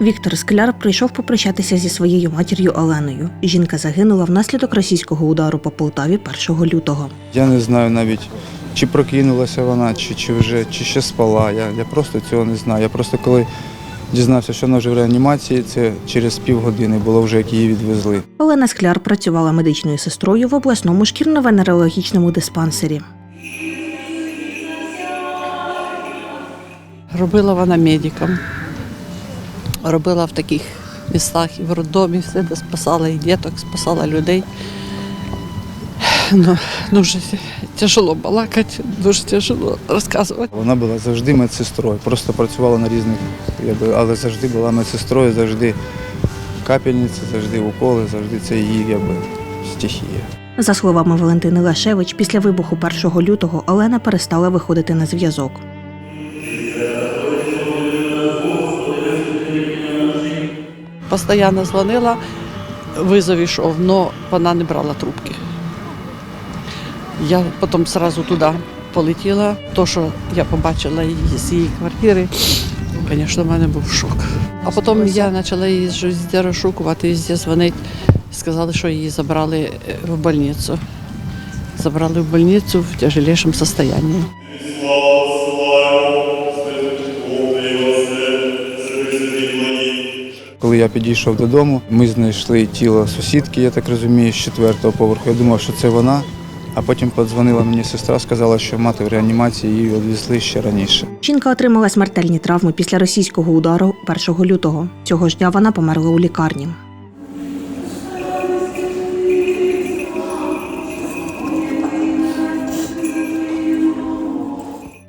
Віктор Скляр прийшов попрощатися зі своєю матір'ю Оленою. Жінка загинула внаслідок російського удару по Полтаві 1 лютого. Я не знаю навіть, чи прокинулася вона, чи, чи вже чи ще спала. Я, я просто цього не знаю. Я просто коли дізнався, що вона вже в реанімації, це через півгодини було вже, як її відвезли. Олена Скляр працювала медичною сестрою в обласному шкірно-венерологічному диспансері. Робила вона медиком. Робила в таких містах і в роддомі, все, де спасала і діток, спасала людей. Ну, дуже тяжело балакати, дуже тяжело розказувати. Вона була завжди медсестрою, просто працювала на різних, але завжди була медсестрою, завжди капельниця, завжди уколи, завжди це її якби, стихія. За словами Валентини Лашевич, після вибуху 1 лютого Олена перестала виходити на зв'язок. Постоянно дзвонила, визов йшов, але вона не брала трубки. Я потім одразу туди полетіла. То, що я побачила її з її квартири, звісно, в мене був шок. А потім я почала її везде розшукувати, везде дзвонити. Сказали, що її забрали е, в больницю. Забрали в больницю в тяжелейшем состоянии. Я підійшов додому, ми знайшли тіло сусідки, я так розумію, з четвертого поверху. Я думав, що це вона. А потім подзвонила мені сестра, сказала, що мати в реанімації її відвезли ще раніше. Жінка отримала смертельні травми після російського удару 1 лютого. Цього ж дня вона померла у лікарні.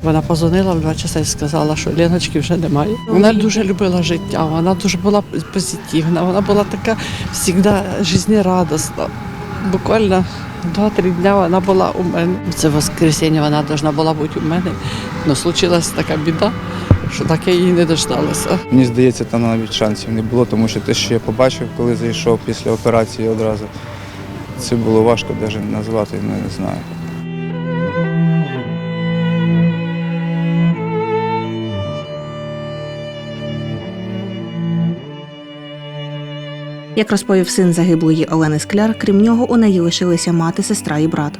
Вона позвонила в два часа і сказала, що Леночки вже немає. Вона дуже любила життя, вона дуже була позитивна, вона була така завжди життєрадісна. Буквально два-три дня вона була у мене. Це воскресіння вона повинна була бути у мене. але случилась така біда, що так я її не дождалася. Мені здається, там навіть шансів не було, тому що те, що я побачив, коли зайшов після операції одразу, це було важко навіть назвати, ну, не знаю. Як розповів син загиблої Олени Скляр, крім нього у неї лишилися мати, сестра і брат.